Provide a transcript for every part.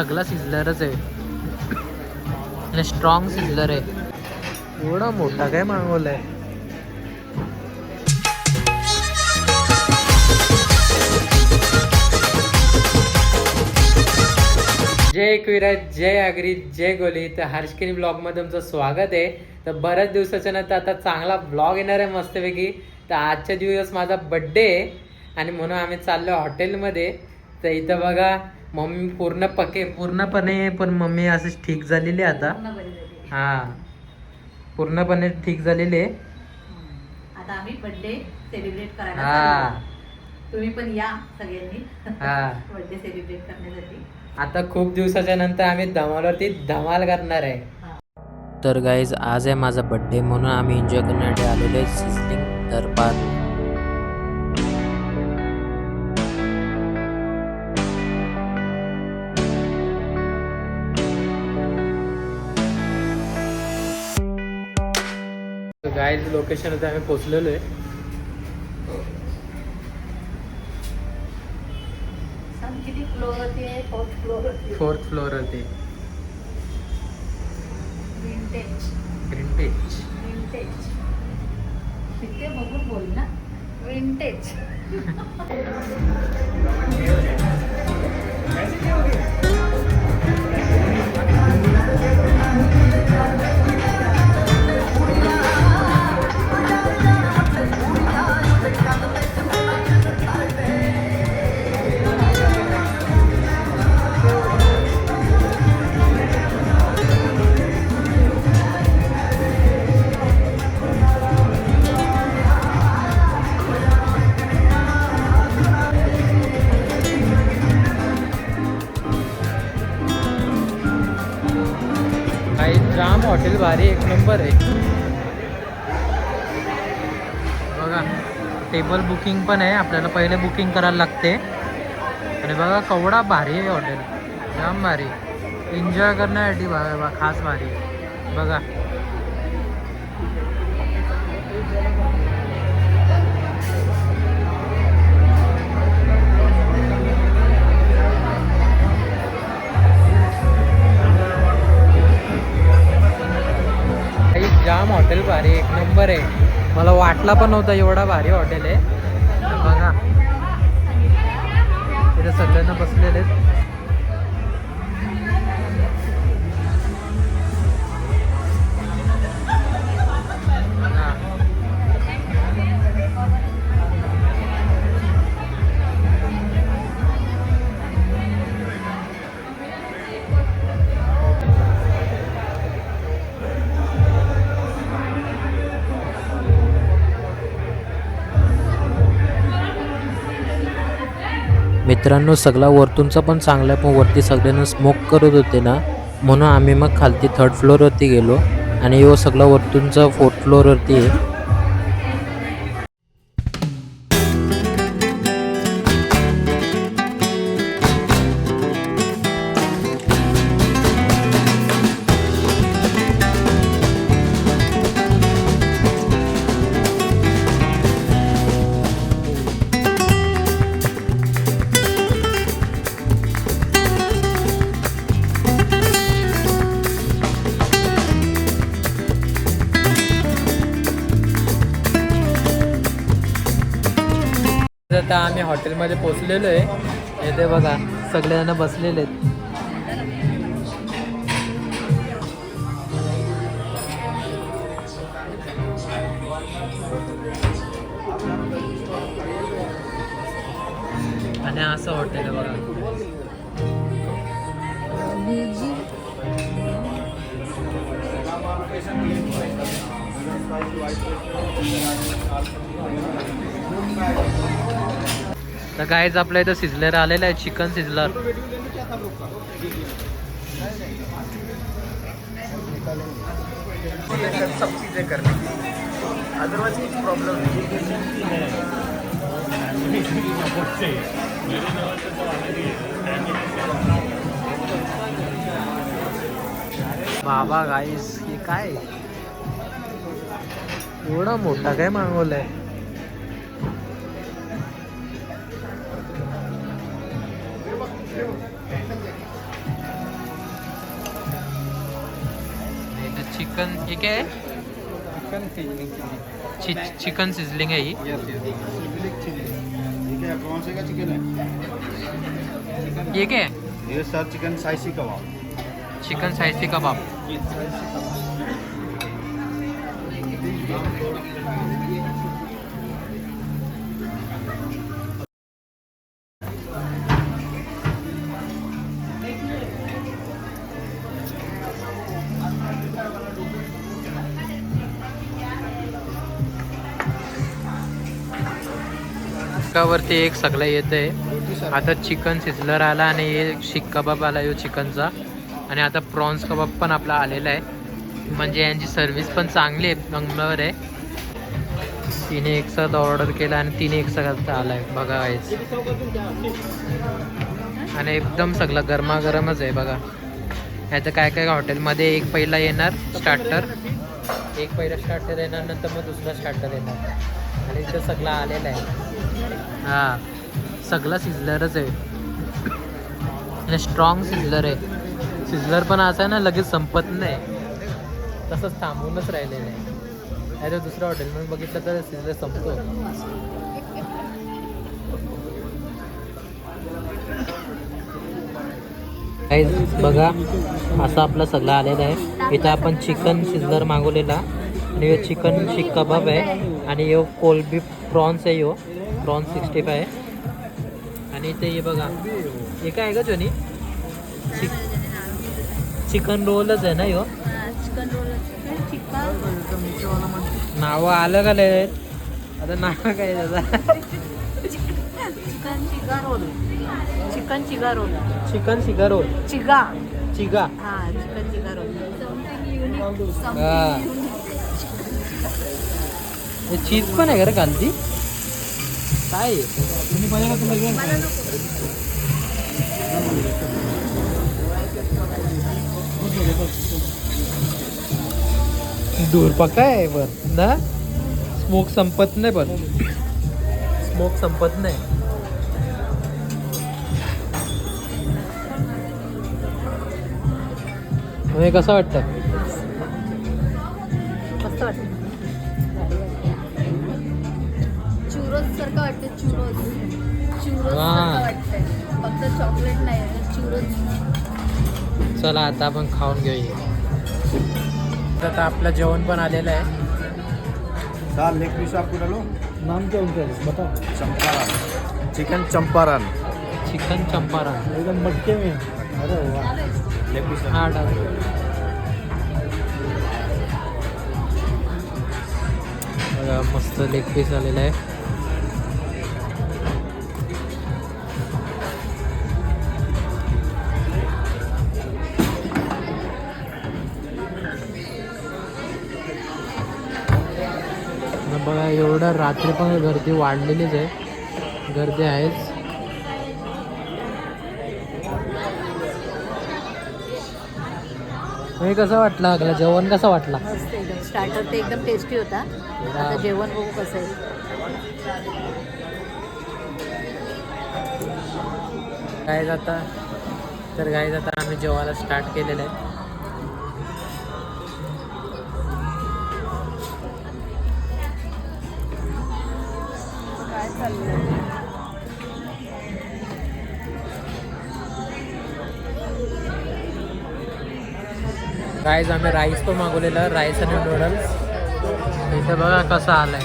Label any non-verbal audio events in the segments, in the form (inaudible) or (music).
सगळा सिझलरच आहे. आणि स्ट्रॉंग सिझलर आहे. एवढा मोठा काय मागवलाय? जय एकविराज जय आगरी जय गोली. तर हर्षकिनी ब्लॉगमध्ये तुमचं स्वागत आहे. तर बऱ्याच दिवसाच्या नंतर आता चांगला ब्लॉग येणार आहे मस्तपैकी. तर आजच्या दिवस माझा बड्डे आहे. आणि म्हणून आम्ही चाललो हॉटेलमध्ये तर इथं बघा मम्मी पूर्ण पके पूर्णपणे पण मम्मी असं ठीक झालेली आहे आता. हा. पूर्णपणे ठीक झालेली आहे. आता आम्ही बर्थडे सेलिब्रेट करायला हा. चाललो. तुम्ही पण या सगळ्यांनी. हा. (laughs) बर्थडे सेलिब्रेट करण्यासाठी. आता खूप दिवसाच्या नंतर आम्ही धमालवरती धमाल करणार आहे. हा. तर गाईज आज आहे माझा बड्डे म्हणून आम्ही एन्जॉय करण्यासाठी आलेलो आहे. सिझलिंग दरबार. गाईज लोकेशन होतं आम्ही पोचलेलो आहे? फोर्थ फ्लोअर होती विंटेज बघून बोल ना. विंटेज (laughs) (laughs) हॉटेल भारी एक नंबर आहे. बघा टेबल बुकिंग पण आहे आपल्याला पहिले बुकिंग करायला लागते. आणि बघा कवडा भारी आहे हॉटेल जाम भारी. एन्जॉय करण्यासाठी बा खास भारी. आहे. बघा. वाटला पण नव्हता एवढा भारी हॉटेल आहे. बघा. तिथे सगळ्यांना बसलेले आहेत. मित्रांनो सगळा वरतूनचा पण चांगला आहे पण वरती सगळ्यांना स्मोक करत होते ना म्हणून आम्ही मग खालती थर्ड फ्लोअरवरती गेलो. आणि यो सगळा वरतूनचा फोर्थ फ्लोअरवरती आहे. आता आम्ही हॉटेलमध्ये पोचलेलो आहे. येथे बघा सगळेजण बसलेले आहेत. आणि असं हॉटेल आहे बघा. तर काहीच आपल्या इथं सिझलर आलेलं आहे चिकन सिझलर सब चीज़ें करने अदरवाइज कुछ प्रॉब्लम नहीं बाबा गाईस हे काय? एवढा मोठा काय मागवलाय? काय आहे चि चिकन सिझलिंग आहे ही कौन से का चिकन है हे काय? ये सर चिकन साइसी कबाब चिकन सायसी कबाब वरती एक सगळं येत आहे आता चिकन सिझलर आला आणि हे शीख कबाब आला यो चिकनचा आणि आता प्रॉन्स कबाब पण आपला आलेला आहे. म्हणजे यांची सर्विस पण चांगली आहे नंबर आहे. तिने एक साथ ऑर्डर केला आणि तिने एक साथ आला आहे बघा आणि एकदम सगळं गरमागरमच आहे बघा. ह्याचं काय काय हॉटेलमध्ये एक पहिला येणार स्टार्टर एक पहिला स्टार्टर येणार नंतर मग दुसरा स्टार्टर येणार. आणि इथं सगळं आलेलं आहे. हा सगळं सिझलरच आहे. आणि स्ट्रॉंग सिझलर आहे. सिझलर पण असं आहे ना लगेच संपत नाही. तसंच थांबूनच राहिलेलं आहे. अरे दुसऱ्या हॉटेलमध्ये बघितलं तर सिझलर संपतो. बघा असं आपलं सगळं आलेलं आहे. इथं आपण चिकन सिझलर मागवलेला. आणि चिकन शिक कबाब आहे. आणि यो कोलबी प्रॉन्स आहे यो. प्रॉन्स सिक्स्टी फाय आणि इथे हे बघा. हे काय आहे का जोनी चिक चिकन रोलच आहे ना यो? चिकन रोल चिकन नावं आले आहेत आता नाव काय त्याचा? चिकन चिगा रोल. चिकन चिगा रोल. चिकन शिगा रोल चिगा. चिगा. हा चिकन चिगा रोल. हे चीज पण आहे का रे काय आहे? दूर पक्का आहे पण ना? स्मोक संपत नाही पण. स्मोक संपत नाही. हे कसं वाटतं? मस्त वाटतं. सारखं वाटतं. सारखं वाटतंय. फक्त चॉकलेट नाही चुरोस. चला आता आपण खाऊन घेऊया. आता आपलं जेवण पण आलेलं आहे. सर लेग पीस आपको डालो नाम क्या उनका बता। चंपारण. चिकन चंपारण. चिकन चंपारण. एकदम मटके में। अरे वाह। लेग पीस हा डाल. बघा मस्त लेग पीस आलेला आहे. एवढं रात्री पण गर्दी वाढलेलीच आहे. गर्दी आहेच. हे कसं वाटलं आपलं जेवण कसं वाटलं? स्टार्टर ते एकदम टेस्टी होता. आता जेवण बघू कसं आहे. काय जाता तर काय जाता आम्ही जेवायला स्टार्ट केलेलं आहे राईस आम्ही राईस पण मागवलेला राईस आणि नूडल्स इथे बघा कसं आलंय.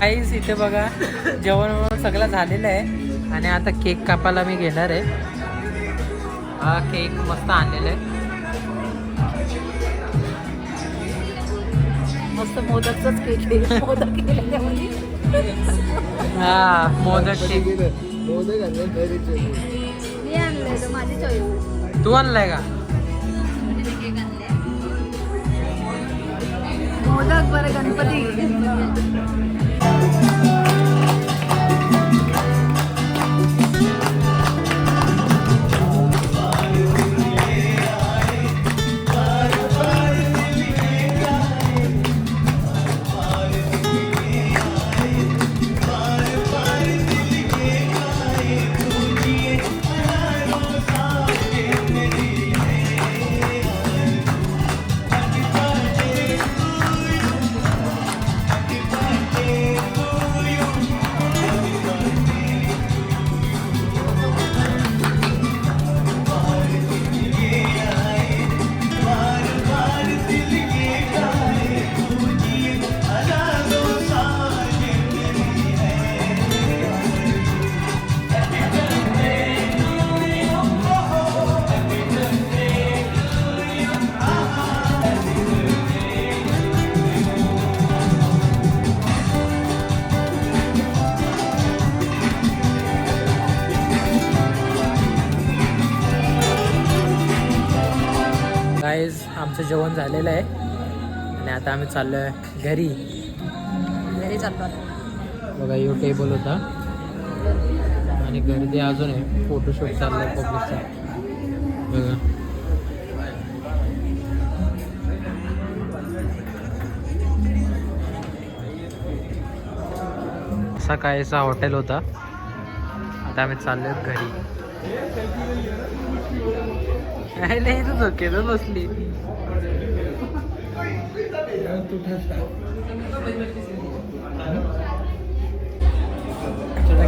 राईस इथे बघा जेवण सगळं झालेलं आहे. आणि आता केक कापायला मी घेणार आहे. हा केक मस्त आणलेला आहे मस्त मोदकचाच केक आहे मोदक केलेले म्हणजे हा मोदक केक मी आणलंय तर माझी चॉईस तू आणलाय का मोदक बरं गणपती जेवण झालेलं आहे. आणि आता आम्ही चाललो आहे घरी. घरी चाललो. बघा यो टेबल होता. आणि गर्दी अजून आहे. फोटोशूट चाललंय पब्लिकचा बघा. असा काहीसा हॉटेल होता. आता आम्ही चाललोय घरी. (laughs) नाही नाही तू झोकेतच बसली.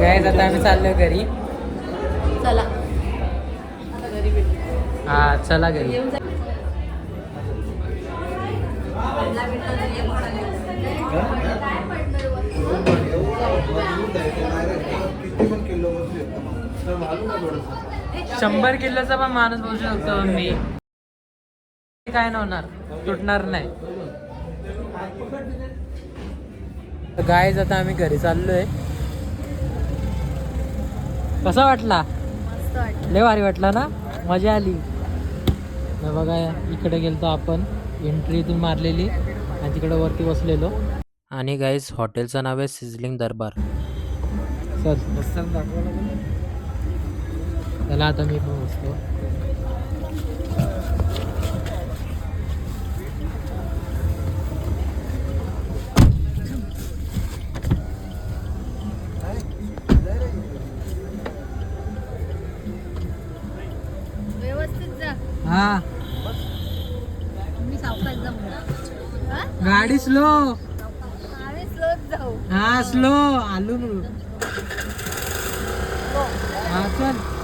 काय आता आम्ही चाललोय घरी. चला. आता घरी. भेटू हा चला घरी येऊन शंभर किलोचा पण माणूस बोलू शकतो मी. काय नाही होणार. तुटणार नाही. गाय आता आम्ही घरी चाललोय. कसा वाटला? मस्त वाटलं. लय भारी वाटला ना? मजा आली. बघा इकडे गेलतो आपण. एंट्री इथून मारलेली. आणि तिकडे वरती बसलेलो. आणि गाईज हॉटेलचं नाव आहे सिझलिंग दरबार. चल. त्याला आता मी पण बसतो हा. हा? गाडी स्लो. हा स्लो. आलो हा चल.